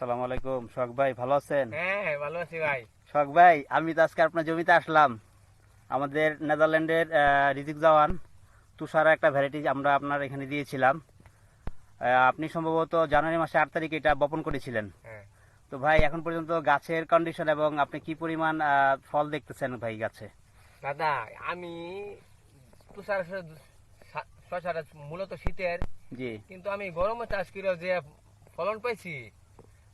আসসালামু আলাইকুম। শখ ভাই ভালো আছেন? হ্যাঁ ভালো আছি ভাই। শখ ভাই আমি তো আজকে আপনার জমিতে আসলাম। আমাদের নেদারল্যান্ডের রিজিক জাওয়ান তুষারা একটা ভ্যারাইটি আমরা আপনার এখানে দিয়েছিলাম। আপনি সম্ভবত জানুয়ারি মাসে আট তারিখে এটা বপন করেছিলেন। হ্যাঁ। তো ভাই এখন পর্যন্ত গাছের কন্ডিশন এবং আপনি কি পরিমাণ ফল দেখতেছেন ভাই গাছে? দাদা আমি তুষার শশাটা মূলত শীতের। জি। কিন্তু আমি গরমে চাষ করে যে ফলন পাইছি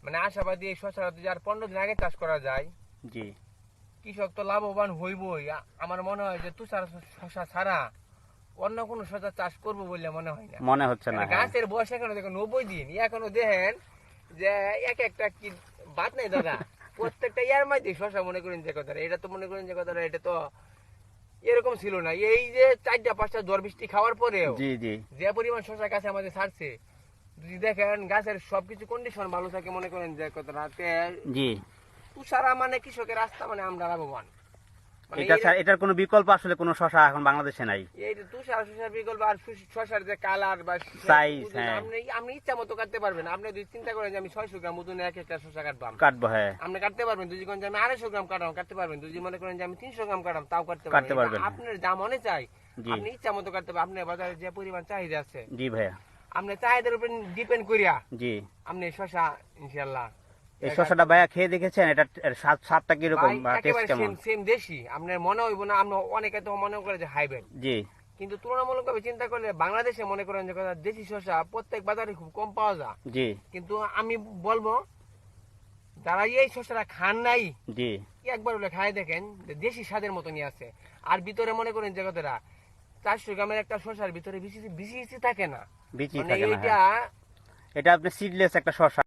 মানে আশাবাদী এই শশাটা যদি আর পনেরো দিন আগে চাষ করা যায়। জি। কৃষক তো লাভবান হইবই। আমার মনে হয় যে তুষার শশা ছাড়া অন্য কোনো শশা চাষ করব বলে মনে হয় না। মনে হচ্ছে না হ্যাঁ। গাছের বয়স এখনও দেখো নব্বই দিন। এখনও দেখেন যে এক একটা কি বাদ নাই দাদা। প্রত্যেকটা ইয়ার মধ্যে শশা মনে করেন যে কথা এটা তো মনে করেন যে কথা এটা তো এরকম ছিল না। এই যে চারটা পাঁচটা জ্বর বৃষ্টি খাওয়ার পরেও জি জি। যে পরিমাণ শশা গাছে আমাদের ছাড়ছে যদি দেখেন গাছের সবকিছু কন্ডিশন ভালো থাকে মনে করেন যে কথাটা তে জি। তুষারা মানে কৃষকের রাস্তা মানে আমরা লাভবান। মানে এটা ছাড়া- এটার কোনো বিকল্প আসলে কোনো শশা এখন বাংলাদেশে নাই। এই যে তুষার শশার বিকল্প আর শশার যে কালার বা Size, হ্যাঁ। আপনি আপনি ইচ্ছা মতো কাটতে পারবেন। আপনি যদি চিন্তা করেন যে আমি ছয়শো গ্রাম ওজনে এক একটা শশা কাটবাম কাটবো হ্যাঁ। আপনি কাটতে পারবেন। যদি কোন যে আমি আড়াইশো গ্রাম কাটাম কাটতে পারবেন। যদি মনে করেন যে আমি তিনশো গ্রাম কাটাম তাও কাটতে পারবেন। পারবেন, আপনার যা মনে চাই আপনি ইচ্ছা মতো কাটতে পারবেন। আপনার বাজারে যে পরিমাণ চাহিদা আছে জি ভাইয়া। আপনি চাহিদার উপর ডিপেন্ড করিয়া জি। আপনি শশা এই শশাটা ভাইয়া খেয়ে দেখেছেন? এটা স্বাদ স্বাদটা টেস্ট কেমন? সেম দেশি। আপনার মনে হইব না আপনার অনেকে তো মনে করে যে হাইব্রিড জি। কিন্তু তুলনামূলকভাবে চিন্তা করলে বাংলাদেশে মনে করেন যে কথা দেশি শসা প্রত্যেক বাজারে খুব কম পাওয়া যায়। জি। কিন্তু আমি বলব যারা এই শসাটা খান নাই জি। একবার হলে খাই দেখেন যে দেশি স্বাদের মতনই আছে। আর ভিতরে মনে করেন যে কথাটা চারশো গ্রামের একটা শসার ভিতরে বিচি বেশি বেশি থাকে না বিচি মানে থাকে না এইটা হ্যাঁ। এটা আপনি সিডলেস একটা শশা